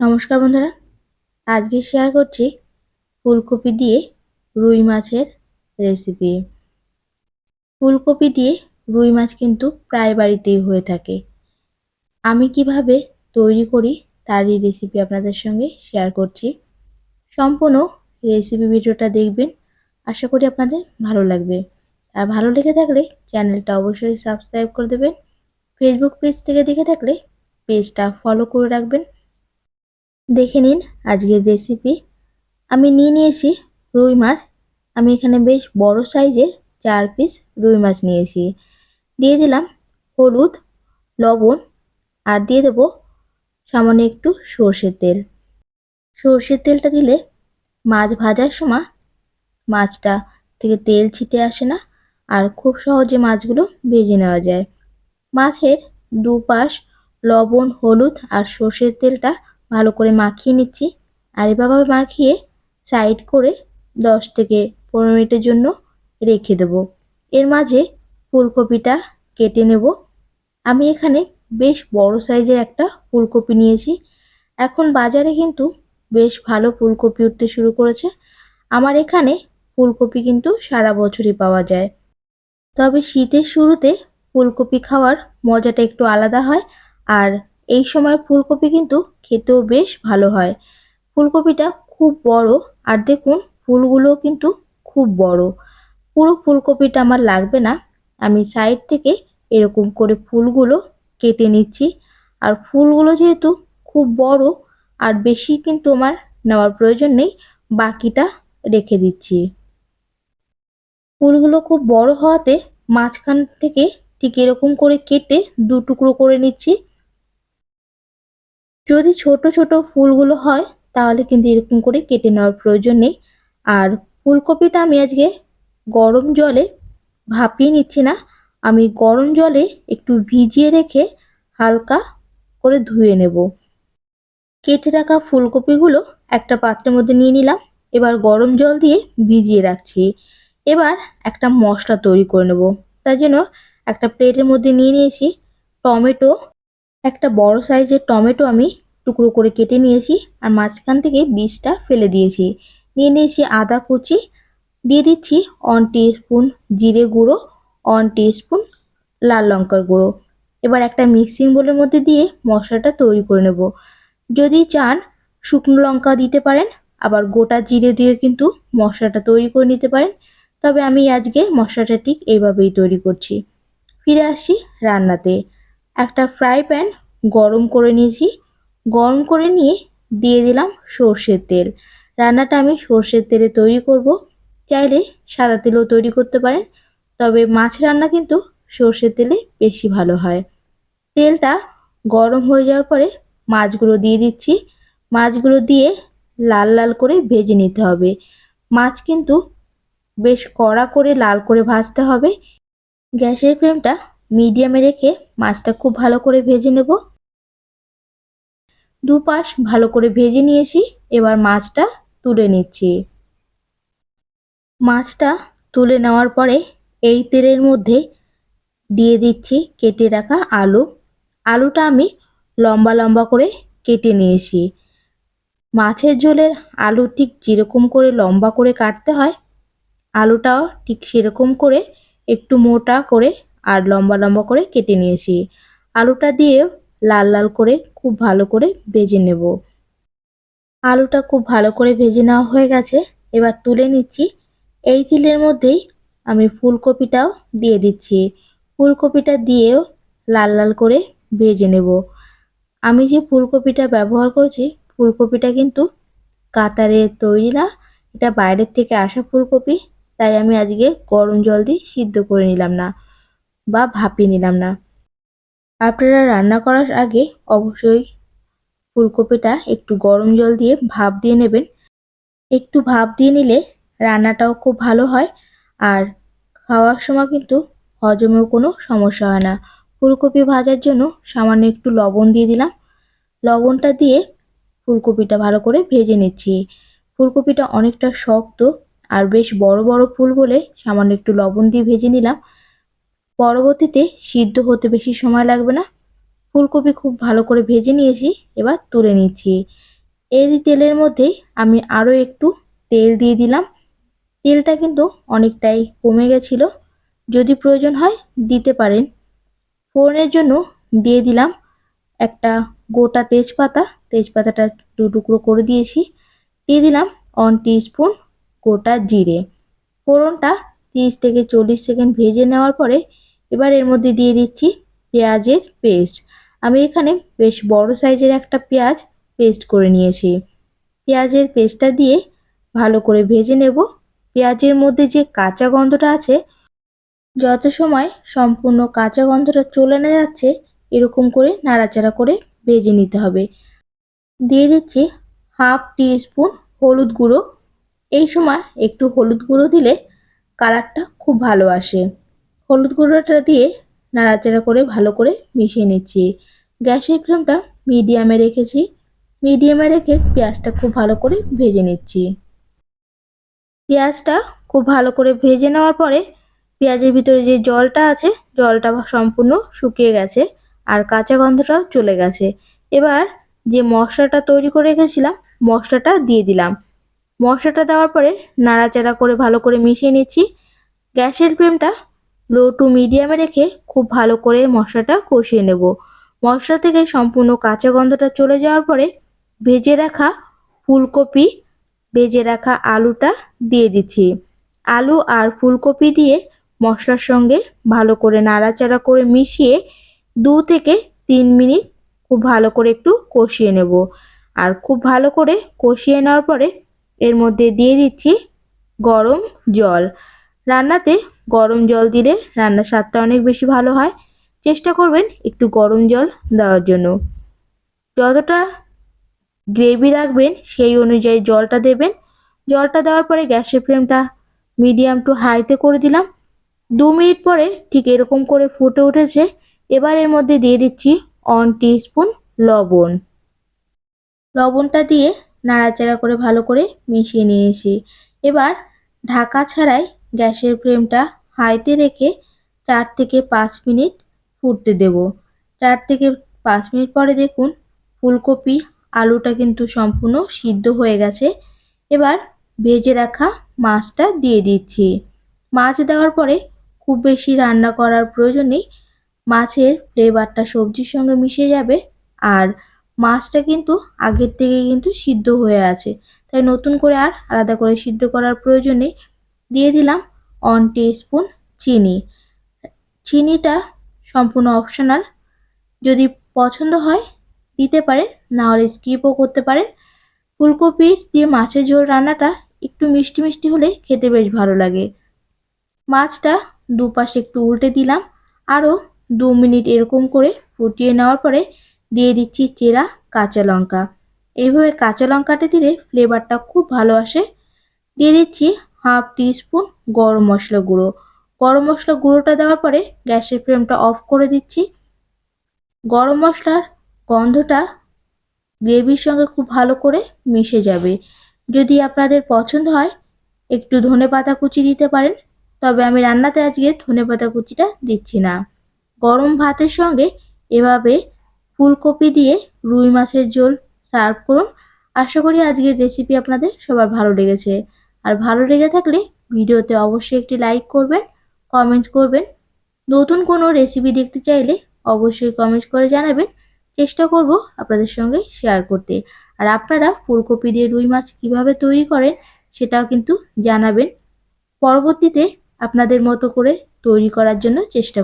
নমস্কার বন্ধুরা। আজকে শেয়ার করছি ফুলকপি দিয়ে রুই মাছের রেসিপি ফুলকপি দিয়ে রুই মাছ কিন্তু প্রায় বাড়িতেই হয়ে থাকে। আমি কীভাবে তৈরি করি তারই রেসিপি আপনাদের সঙ্গে শেয়ার করছি। সম্পূর্ণ রেসিপি ভিডিওটা দেখবেন, আশা করি আপনাদের ভালো লাগবে। আর ভালো লেগে থাকলে চ্যানেলটা অবশ্যই সাবস্ক্রাইব করে দেবেন। ফেসবুক পেজ থেকে দেখে থাকলে পেজটা ফলো করে রাখবেন। দেখে নিন আজকের রেসিপি আমি নিয়ে নিয়েছি রুই মাছ। আমি এখানে বেশ বড় সাইজের চার পিস রুই মাছ নিয়েছি। দিয়ে দিলাম হলুদ, লবণ আর দিয়ে দেবো সামান্য একটু সর্ষের তেল। সর্ষের তেলটা দিলে মাছ ভাজার সময় মাছটা থেকে তেল ছিটে আসে না আর খুব সহজে মাছগুলো ভেজে নেওয়া যায়। মাছের দুপাশ লবণ, হলুদ আর সর্ষের তেলটা ভালো করে মাখিয়ে নিচ্ছি। আর এভাবে মাখিয়ে সাইড করে দশ থেকে পনেরো মিনিটের জন্য রেখে দেব। এর মাঝে ফুলকপিটা কেটে নেব। আমি এখানে বেশ বড় সাইজের একটা ফুলকপি নিয়েছি। এখন বাজারে কিন্তু বেশ ভালো ফুলকপি উঠতে শুরু করেছে। আমার এখানে ফুলকপি কিন্তু সারা বছরই পাওয়া যায়। তবে শীতের শুরুতে ফুলকপি খাওয়ার মজাটা একটু আলাদা হয়। আর এই সময় ফুলকপি কিন্তু খেতেও বেশ ভালো হয়। ফুলকপিটা খুব বড় আর দেখুন ফুলগুলো কিন্তু খুব বড়। পুরো ফুলকপিটা আমার লাগবে না। আমি সাইড থেকে এরকম করে ফুলগুলো কেটে নিচ্ছি। আর ফুলগুলো যেহেতু খুব বড় আর বেশি কিন্তু আমার নেওয়ার প্রয়োজন নেই, বাকিটা রেখে দিচ্ছি। ফুলগুলো খুব বড় হওয়াতে মাঝখান থেকে ঠিক এরকম করে কেটে দু টুকরো করে নিচ্ছি। যদি ছোট ছোট ফুলগুলো হয়, তাহলে কিন্তু এরকম করে কেটে নেওয়ার প্রয়োজন নেই। আর ফুলকপিটা আমি আজকে গরম জলে ভাপিয়ে নিচ্ছি না। আমি গরম জলে একটু ভিজিয়ে রেখে হালকা করে ধুয়ে নেব। কেটে রাখা ফুলকপিগুলো একটা পাত্রের মধ্যে নিয়ে নিলাম। এবার গরম জল দিয়ে ভিজিয়ে রাখছি। এবার একটা মশলা তৈরি করে নেব। তার জন্য একটা প্লেটের মধ্যে নিয়ে নিয়েছি টমেটো একটা বড় সাইজের টমেটো আমি টুকরো করে কেটে নিয়েছি আর মাঝখান থেকে বীজটা ফেলে দিয়েছি। নিয়ে নিয়েছি আদা কুচি, দিয়ে দিচ্ছি ওয়ান স্পুন জিরে গুঁড়ো ওয়ান স্পুন লাল লঙ্কার গুঁড়ো। এবার একটা মিক্সিং বোলের মধ্যে দিয়ে মশলাটা তৈরি করে নেব। যদি চান শুকনো লঙ্কা দিতে পারেন, আবার গোটা জিরে দিয়ে কিন্তু মশলাটা তৈরি করে নিতে পারেন। তবে আমি আজকে মশলাটা ঠিক এইভাবেই তৈরি করছি। ফিরে আসছি রান্নাতে। একটা ফ্রাই প্যান গরম করে নিয়েছি। গরম করে নিয়ে দিয়ে দিলাম সর্ষের তেল। রান্নাটা আমি সর্ষের তেলে তৈরি করব। চাইলে সাদা তেলও তৈরি করতে পারেন। তবে মাছ রান্না কিন্তু সর্ষের তেলে বেশি ভালো হয়। তেলটা গরম হয়ে যাওয়ার পরে মাছগুলো দিয়ে দিচ্ছি। মাছগুলো দিয়ে লাল লাল করে ভেজে নিতে হবে। মাছ কিন্তু বেশ কড়া করে লাল করে ভাজতে হবে। গ্যাসের ফ্লেমটা মিডিয়ামে রেখে মাছটা খুব ভালো করে ভেজে নেব। দুপাশ ভালো করে ভেজে নিয়েছি, এবার মাছটা তুলে নিচ্ছি। মাছটা তুলে নেওয়ার পরে এই তেলের মধ্যে দিয়ে দিচ্ছি কেটে রাখা আলু। আলুটা আমি লম্বা লম্বা করে কেটে নিয়েছি। মাছের ঝোলের আলু ঠিক যেরকম করে লম্বা করে কাটতে হয়, আলুটাও ঠিক সেরকম করে একটু মোটা করে আর লম্বা লম্বা করে কেটে নিয়েছি। আলুটা দিয়েও লাল লাল করে খুব ভালো করে ভেজে নেব। আলুটা খুব ভালো করে ভেজে নেওয়া হয়ে গেছে। এবার তুলে নিচ্ছি। এই তিলের মধ্যেই আমি ফুলকপিটাও দিয়ে দিচ্ছি। ফুলকপিটা দিয়েও লাল লাল করে ভেজে নেব। আমি যে ফুলকপিটা ব্যবহার করছি, ফুলকপিটা কিন্তু কাতারে তৈরি না। এটা বাইরের থেকে আসা ফুলকপি, তাই আমি আজকে গরম জল দিয়ে সিদ্ধ করে নিলাম না। বা ভাপিয়ে নিলাম না। আপনারা রান্না করার আগে অবশ্যই ফুলকপিটা একটু গরম জল দিয়ে ভাপ দিয়ে নেবেন। একটু ভাপ দিয়ে নিলে রান্নাটাও খুব ভালো হয় আর খাওয়ার সময় কিন্তু হজমেও কোনো সমস্যা হয় না। ফুলকপি ভাজার জন্য সামান্য একটু লবণ দিয়ে দিলাম। লবণটা দিয়ে ফুলকপিটা ভালো করে ভেজে নিচ্ছি। ফুলকপিটা অনেকটা শক্ত আর বেশ বড় বড় ফুল বলে সামান্য একটু লবণ দিয়ে ভেজে নিলাম। পরবর্তীতে সিদ্ধ হতে বেশি সময় লাগবে না। ফুলকপি খুব ভালো করে ভেজে নিয়েছি, এবার তুলে নিচ্ছি। এরই তেলের মধ্যে আমি আরও একটু তেল দিয়ে দিলাম। তেলটা কিন্তু অনেকটাই কমে গেছিল। যদি প্রয়োজন হয় দিতে পারেন। ফোড়নের জন্য দিয়ে দিলাম একটা গোটা তেজপাতা। তেজপাতাটা দু টুকরো করে দিয়েছি। দিয়ে দিলাম ওয়ান স্পুন গোটা জিরে। ফোড়নটা তিরিশ থেকে চল্লিশ সেকেন্ড ভেজে নেওয়ার পরে এবার এর মধ্যে দিয়ে দিচ্ছি পেঁয়াজের পেস্ট আমি এখানে বেশ বড় সাইজের একটা পেঁয়াজ পেস্ট করে নিয়েছি। পেঁয়াজের পেস্টটা দিয়ে ভালো করে ভেজে নেব। পেঁয়াজের মধ্যে যে কাঁচা গন্ধটা আছে, যত সময় সম্পূর্ণ কাঁচা গন্ধটা চলে না যাচ্ছে, এরকম করে নাড়াচাড়া করে ভেজে নিতে হবে। দিয়ে দিচ্ছি হাফ টি স্পুন হলুদ গুঁড়ো। এই সময় একটু হলুদ গুঁড়ো দিলে কালারটা খুব ভালো আসে। হলুদ গুঁড়োটা দিয়ে নাড়াচাড়া করে ভালো করে মিশিয়ে নিচ্ছি। গ্যাসের ফ্লেমটা মিডিয়ামে রেখেছি। মিডিয়ামে রেখে পেঁয়াজটা খুব ভালো করে ভেজে নিচ্ছি। পেঁয়াজটা খুব ভালো করে ভেজে নেওয়ার পরে পেঁয়াজের ভিতরে যে জলটা আছে, জলটা সম্পূর্ণ শুকিয়ে গেছে আর কাঁচা গন্ধটাও চলে গেছে। এবার যে মশলাটা তৈরি করে রেখেছিলাম, মশলাটা দিয়ে দিলাম। মশলাটা দেওয়ার পরে নাড়াচাড়া করে ভালো করে মিশিয়ে নিচ্ছি। গ্যাসের ফ্লেমটা লো টু মিডিয়ামে রেখে খুব ভালো করে মশলাটা কষিয়ে নেব। মশলা থেকে সম্পূর্ণ কাঁচা গন্ধটা চলে যাওয়ার পরে ভেজে রাখা ফুলকপি, ভেজে রাখা আলুটা দিয়ে দিচ্ছি। আলু আর ফুলকপি দিয়ে মশলার সঙ্গে ভালো করে নাড়াচাড়া করে মিশিয়ে দু থেকে তিন মিনিট খুব ভালো করে একটু কষিয়ে নেব। আর খুব ভালো করে কষিয়ে নেওয়ার পরে এর মধ্যে দিয়ে দিচ্ছি গরম জল। রান্নাতে গরম জল দিলে রান্নার স্বাদটা অনেক বেশি ভালো হয়। চেষ্টা করবেন একটু গরম জল দেওয়ার জন্য। যতটা গ্রেভি রাখবেন, সেই অনুযায়ী জলটা দেবেন। জলটা দেওয়ার পরে গ্যাসের ফ্লেমটা মিডিয়াম টু হাইতে করে দিলাম। দু মিনিট পরে ঠিক এরকম করে ফুটে উঠেছে। এবার এর মধ্যে দিয়ে দিচ্ছি অন স্পুন লবণ। লবণটা দিয়ে নাড়াচাড়া করে ভালো করে মিশিয়ে নিয়েছি। এবার ঢাকা ছাড়াই গ্যাসের ফ্লেমটা হাইতে রেখে চার থেকে পাঁচ মিনিট ফুটতে দেব। চার থেকে পাঁচ মিনিট পরে দেখুন ফুলকপি, আলুটা কিন্তু সম্পূর্ণ সিদ্ধ হয়ে গেছে। এবার ভেজে রাখা মাছটা দিয়ে দিচ্ছি। মাছ দেওয়ার পরে খুব বেশি রান্না করার প্রয়োজন মাছের ফ্লেভারটা সবজির সঙ্গে মিশে যাবে আর মাছটা কিন্তু আগের থেকে কিন্তু সিদ্ধ হয়ে আছে। তাই নতুন করে আর আলাদা করে সিদ্ধ করার প্রয়োজন দিয়ে দিলাম অন স্পুন চিনি। চিনিটা সম্পূর্ণ অপশনাল যদি পছন্দ হয়, দিতে পারেন, না হলে স্কিপও করতে পারেন। ফুলকপির দিয়ে মাছের ঝোল রান্নাটা একটু মিষ্টি মিষ্টি হলে খেতে বেশ ভালো লাগে। মাছটা দুপাশে একটু উল্টে দিলাম। আরও দু মিনিট এরকম করে ফুটিয়ে নেওয়ার পরে দিয়ে দিচ্ছি চেরা কাঁচা লঙ্কা। এইভাবে কাঁচা লঙ্কাটা দিলে ফ্লেভারটা খুব ভালো আসে। দিয়ে দিচ্ছি হাফ স্পুন গরম মশলা গুঁড়ো। গরম মশলা গুঁড়োটা দেওয়ার পরে গ্যাসের ফ্লেমটা অফ করে দিচ্ছি। গরম মশলার গন্ধটা গ্রেভির সঙ্গে খুব ভালো করে মিশে যাবে। যদি আপনাদের পছন্দ হয়, একটু ধনে পাতা কুচি দিতে পারেন, তবে আমি রান্নাতে আজকে ধনে পাতা কুচিটা দিচ্ছি না। গরম ভাতের সঙ্গে এভাবে ফুলকপি দিয়ে রুই মাছের ঝোল সার্ভ করুন। আশা করি আজকের রেসিপি আপনাদের সবার ভালো লেগেছে। আর ভালো লেগে থাকলে ভিডিওতে অবশ্যই একটি লাইক করবেন কমেন্ট করবেন। নতুন কোনো রেসিপি দেখতে চাইলে অবশ্যই কমেন্ট করে জানাবেন। চেষ্টা করব আপনাদের সঙ্গে শেয়ার করতে। আর আপনারা ফুলকপি দিয়ে রুই মাছ কীভাবে তৈরি করেন সেটাও কিন্তু জানাবেন। পরবর্তীতে আপনাদের মতো করে তৈরি করার জন্য চেষ্টা